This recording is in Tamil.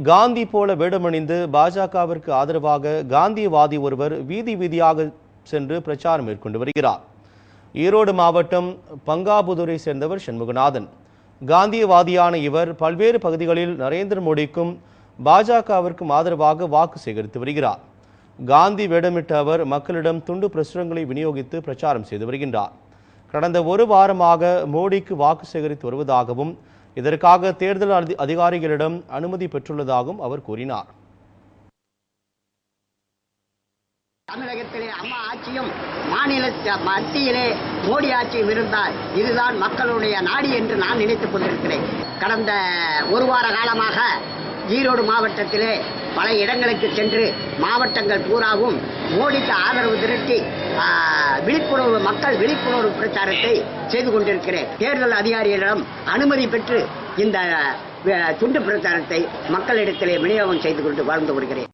காந்தி போல வேடமணிந்து பாஜகவிற்கு ஆதரவாக காந்தியவாதி ஒருவர் வீதி வீதியாக சென்று பிரச்சாரம் மேற்கொண்டு வருகிறார். ஈரோடு மாவட்டம் பங்காபுதூரை சேர்ந்தவர் சண்முகநாதன். காந்தியவாதியான இவர் பல்வேறு பகுதிகளில் நரேந்திர மோடிக்கும் பாஜகவிற்கும் ஆதரவாக வாக்கு சேகரித்து வருகிறார். காந்தி வேடமிட்ட அவர் மக்களிடம் துண்டு பிரசுரங்களை விநியோகித்து பிரச்சாரம் செய்து வருகின்றார். கடந்த ஒரு வாரமாக மோடிக்கு வாக்கு சேகரித்து வருவதாகவும் இதற்காக தேர்தல் அதி- அதிகாரிகளிடம் அனுமதி பெற்றுள்ளதாகவும் அவர் கூறினார். தமிழகத்திலே அம்மா ஆட்சியும் மாநில மத்தியிலே மோடி ஆட்சியும் இருந்தால் இதுதான் மக்களுடைய நாடு என்று நான் நினைத்துக் கொண்டிருக்கிறேன். கடந்த ஒரு வார காலமாக ஈரோடு மாவட்டத்திலே பல இடங்களுக்கு சென்று மாவட்டங்கள் பூராவும் மோடிக்கு ஆதரவு திரட்டி விழிப்புணர்வு மக்கள் விழிப்புணர்வு பிரச்சாரத்தை செய்து கொண்டிருக்கிறேன். தேர்தல் அதிகாரிகளிடம் அனுமதி பெற்று இந்த துண்டு பிரச்சாரத்தை மக்களிடத்திலே விநியோகம் செய்து கொண்டு வாழ்ந்து வருகிறேன்